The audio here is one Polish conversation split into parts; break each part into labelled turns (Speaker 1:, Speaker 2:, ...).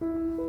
Speaker 1: Thank you.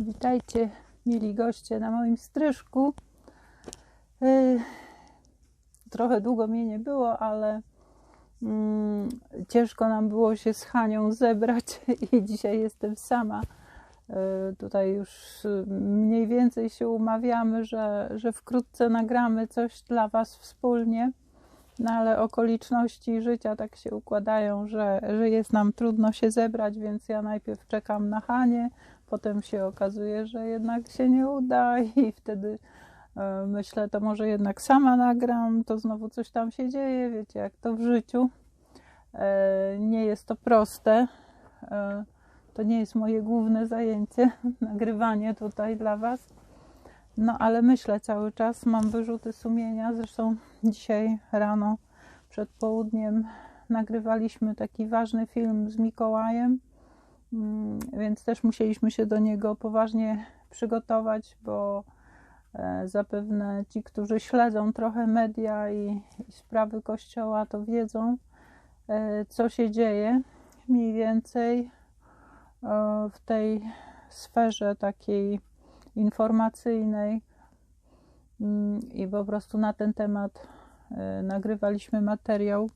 Speaker 1: Witajcie, mili goście na moim stryżku. Yy, trochę długo mnie nie było, ale mm, ciężko nam było się z Hanią zebrać i dzisiaj jestem sama. Y, tutaj już mniej więcej się umawiamy, że, że wkrótce nagramy coś dla Was wspólnie. No ale okoliczności życia tak się układają, że, że jest nam trudno się zebrać, więc ja najpierw czekam na Hanie, potem się okazuje, że jednak się nie uda i wtedy e, myślę, to może jednak sama nagram, to znowu coś tam się dzieje, wiecie, jak to w życiu. E, nie jest to proste. E, to nie jest moje główne zajęcie, nagrywanie tutaj dla Was. No ale myślę cały czas, mam wyrzuty sumienia. Zresztą dzisiaj rano przed południem nagrywaliśmy taki ważny film z Mikołajem, mm, więc też musieliśmy się do niego poważnie przygotować, bo e, zapewne ci, którzy śledzą trochę media i, i sprawy kościoła, to wiedzą, e, co się dzieje mniej więcej e, w tej sferze takiej informacyjnej mm, i po prostu na ten temat e, nagrywaliśmy materiał.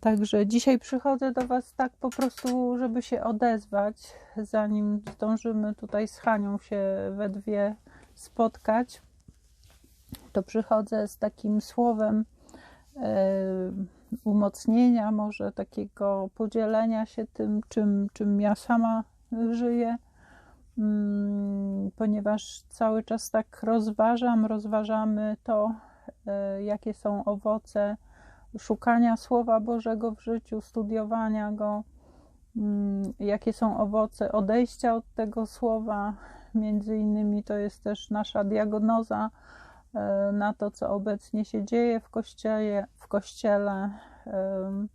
Speaker 1: Także dzisiaj przychodzę do Was tak po prostu, żeby się odezwać, zanim zdążymy tutaj z Hanią się we dwie spotkać. To przychodzę z takim słowem e, umocnienia, może takiego podzielenia się tym, czym, czym ja sama żyję ponieważ cały czas tak rozważam, rozważamy to, e, jakie są owoce szukania Słowa Bożego w życiu, studiowania go, mm, jakie są owoce odejścia od tego Słowa. Między innymi to jest też nasza diagnoza e, na to, co obecnie się dzieje w kościele. W kościele. E,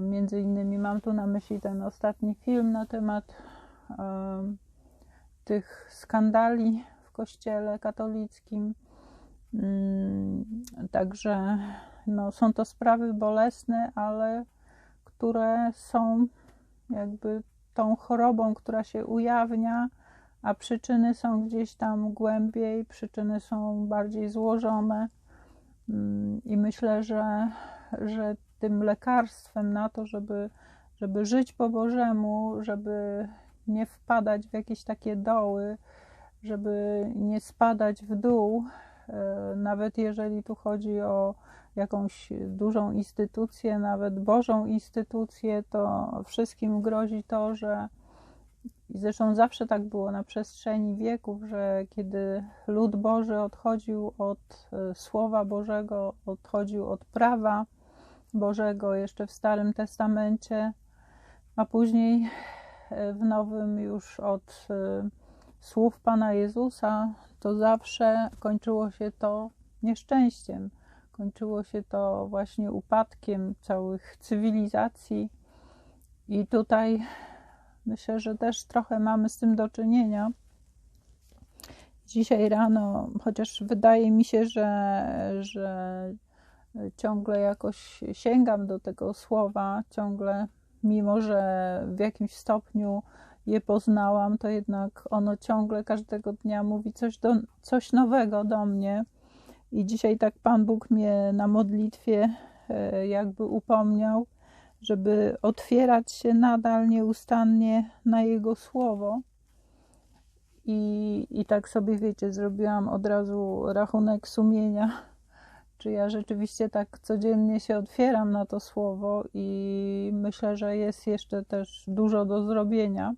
Speaker 1: między innymi mam tu na myśli ten ostatni film na temat tych skandali w kościele katolickim. Mm, także no, są to sprawy bolesne, ale które są jakby tą chorobą, która się ujawnia, a przyczyny są gdzieś tam głębiej, przyczyny są bardziej złożone. Mm, I myślę, że, że tym lekarstwem na to, żeby, żeby żyć po Bożemu, żeby nie wpadać w jakieś takie doły, żeby nie spadać w dół, e, nawet jeżeli tu chodzi o jakąś dużą instytucję, nawet Bożą instytucję, to wszystkim grozi to, że i zresztą zawsze tak było na przestrzeni wieków, że kiedy lud Boży odchodził od e, Słowa Bożego, odchodził od prawa Bożego jeszcze w Starym Testamencie, a później w Nowym już od y, słów Pana Jezusa, to zawsze kończyło się to nieszczęściem. Kończyło się to właśnie upadkiem całych cywilizacji. I tutaj myślę, że też trochę mamy z tym do czynienia. Dzisiaj rano, chociaż wydaje mi się, że, że ciągle jakoś sięgam do tego słowa, ciągle mimo że w jakimś stopniu je poznałam, to jednak ono ciągle każdego dnia mówi coś, do, coś nowego do mnie. I dzisiaj tak Pan Bóg mnie na modlitwie e, jakby upomniał, żeby otwierać się nadal nieustannie na Jego słowo. I, I tak sobie, wiecie, zrobiłam od razu rachunek sumienia czy ja rzeczywiście tak codziennie się otwieram na to słowo i myślę, że jest jeszcze też dużo do zrobienia.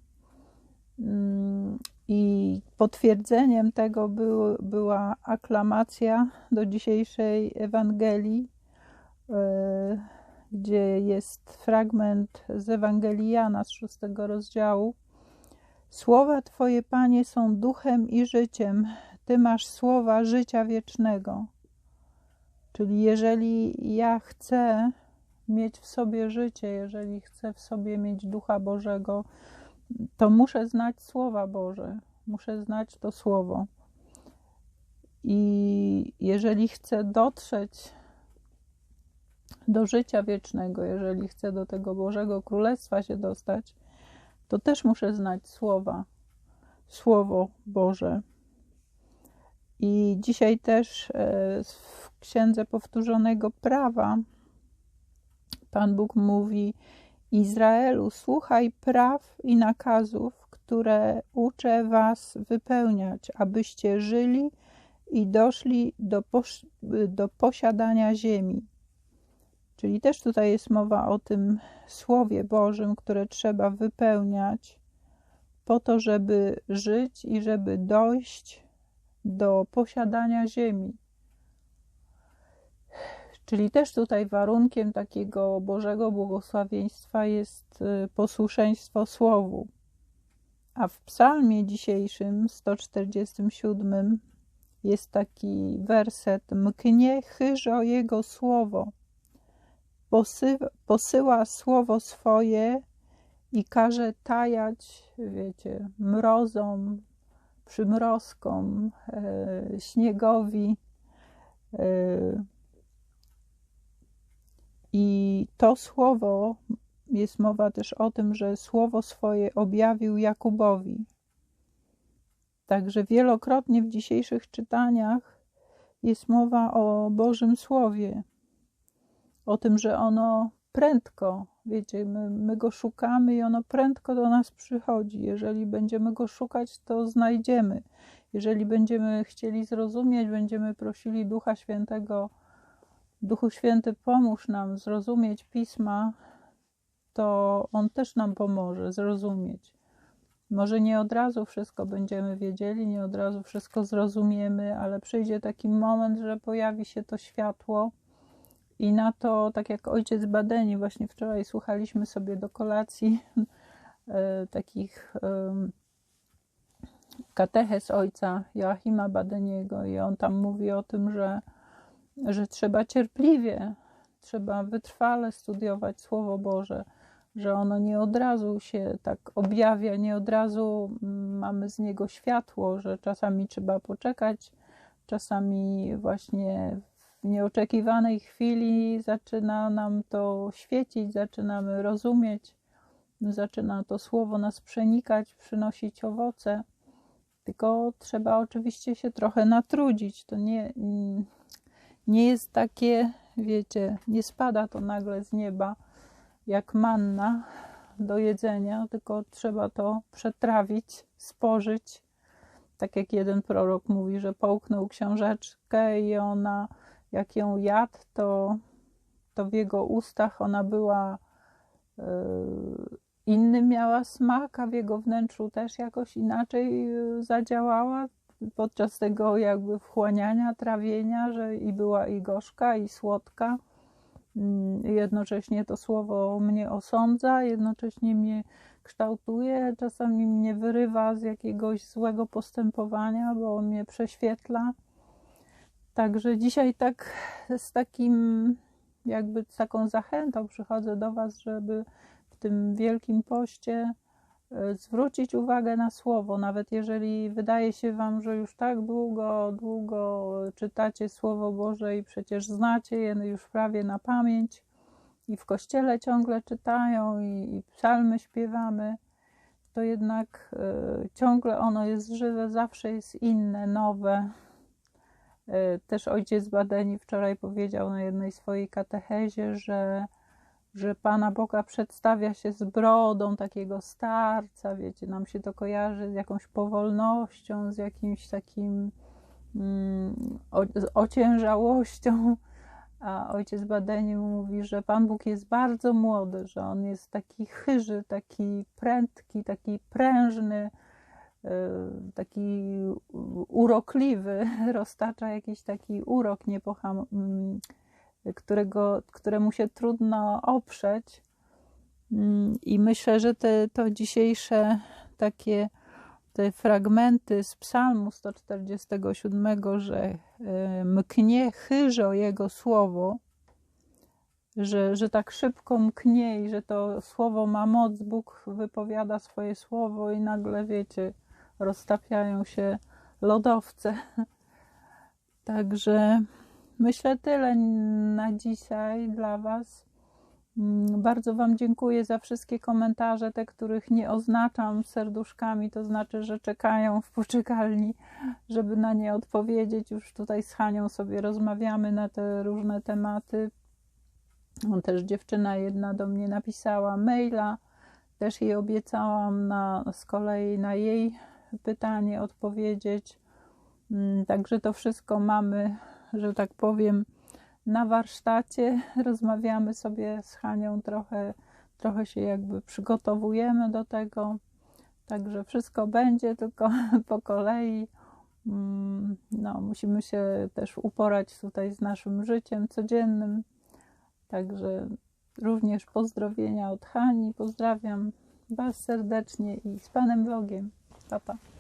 Speaker 1: Mm, I potwierdzeniem tego był, była aklamacja do dzisiejszej Ewangelii, e, gdzie jest fragment z Ewangelii Jana z szóstego rozdziału. Słowa Twoje, Panie, są duchem i życiem. Ty masz słowa życia wiecznego. Czyli jeżeli ja chcę mieć w sobie życie, jeżeli chcę w sobie mieć Ducha Bożego, to muszę znać Słowa Boże, muszę znać to Słowo. I jeżeli chcę dotrzeć do życia wiecznego, jeżeli chcę do tego Bożego Królestwa się dostać, to też muszę znać Słowa, Słowo Boże. I dzisiaj też e, w księdze powtórzonego prawa. Pan Bóg mówi: Izraelu, słuchaj praw i nakazów, które uczę was wypełniać, abyście żyli i doszli do, pos do posiadania ziemi. Czyli też tutaj jest mowa o tym Słowie Bożym, które trzeba wypełniać po to, żeby żyć i żeby dojść do posiadania ziemi. Czyli też tutaj warunkiem takiego Bożego błogosławieństwa jest y, posłuszeństwo Słowu. A w Psalmie dzisiejszym, 147, jest taki werset: Mknie chyżo Jego słowo, posyła, słowo swoje i każe tajać, wiecie, mrozom, przymrozkom, e, śniegowi. E, I to słowo jest mowa też o tym, że słowo swoje objawił Jakubowi. Także wielokrotnie w dzisiejszych czytaniach jest mowa o Bożym Słowie, o tym, że ono prędko, wiecie, my, my go szukamy i ono prędko do nas przychodzi. Jeżeli będziemy go szukać, to znajdziemy. Jeżeli będziemy chcieli zrozumieć, będziemy prosili Ducha Świętego, Duchu Święty, pomóż nam zrozumieć pisma, to on też nam pomoże zrozumieć. Może nie od razu wszystko będziemy wiedzieli, nie od razu wszystko zrozumiemy, ale przyjdzie taki moment, że pojawi się to światło i na to, tak jak ojciec Badeni, właśnie wczoraj słuchaliśmy sobie do kolacji e, takich kateches ojca Joachima Badeniego i on tam mówi o tym, że, że trzeba cierpliwie, trzeba wytrwale studiować Słowo Boże, że ono nie od razu się tak objawia, nie od razu mm, mamy z niego światło, że czasami trzeba poczekać, czasami właśnie w nieoczekiwanej chwili zaczyna nam to świecić, zaczynamy rozumieć, zaczyna to słowo nas przenikać, przynosić owoce. Tylko trzeba oczywiście się trochę natrudzić. To nie, nie jest takie, wiecie, nie spada to nagle z nieba jak manna do jedzenia, tylko trzeba to przetrawić, spożyć. Tak jak jeden prorok mówi, że połknął książeczkę i ona, jak ją jadł, to, to w jego ustach ona była yy, inny miała smak, a w jego wnętrzu też jakoś inaczej e, zadziałała podczas tego jakby wchłaniania, trawienia, że i była i gorzka, i słodka. Mm, jednocześnie to słowo mnie osądza, jednocześnie mnie kształtuje, czasami mnie wyrywa z jakiegoś złego postępowania, bo on mnie prześwietla. Także dzisiaj tak z takim, jakby z taką zachętą przychodzę do Was, żeby w tym wielkim poście E, zwrócić uwagę na słowo, nawet jeżeli wydaje się Wam, że już tak długo, długo czytacie Słowo Boże i przecież znacie je już prawie na pamięć i w kościele ciągle czytają i, i psalmy śpiewamy, to jednak y, ciągle ono jest żywe, zawsze jest inne, nowe. Y, też ojciec Badeni wczoraj powiedział na jednej swojej katechezie, że że Pana Boga przedstawia się z brodą takiego starca, wiecie, nam się to kojarzy z jakąś powolnością, z jakimś takim mm, ociężałością, a ojciec Badeni mówi, że Pan Bóg jest bardzo młody, że On jest taki chyży, taki prędki, taki prężny, taki urokliwy, roztacza jakiś taki urok niepoham którego, któremu się trudno oprzeć. Mm, I myślę, że te, to dzisiejsze takie te fragmenty z Psalmu 147, że e, mknie chyżo Jego słowo, że, że tak szybko mknie i że to słowo ma moc, Bóg wypowiada swoje słowo i nagle, wiecie, roztapiają się lodowce. Także Myślę tyle na dzisiaj dla Was. Mm, Bardzo Wam dziękuję za wszystkie komentarze, te, których nie oznaczam serduszkami, to znaczy, że czekają w poczekalni, żeby na nie odpowiedzieć. Już tutaj z Hanią sobie rozmawiamy na te różne tematy. Też dziewczyna jedna do mnie napisała maila, też jej obiecałam na, z kolei na jej pytanie odpowiedzieć. Mm, Także to wszystko mamy, że tak powiem, na warsztacie. Rozmawiamy sobie z Hanią trochę, trochę się jakby przygotowujemy do tego. Także wszystko będzie, tylko po kolei. Mm, No, musimy się też uporać tutaj z naszym życiem codziennym. Także również pozdrowienia od Hani. Pozdrawiam Was serdecznie i z Panem Bogiem. 拜拜。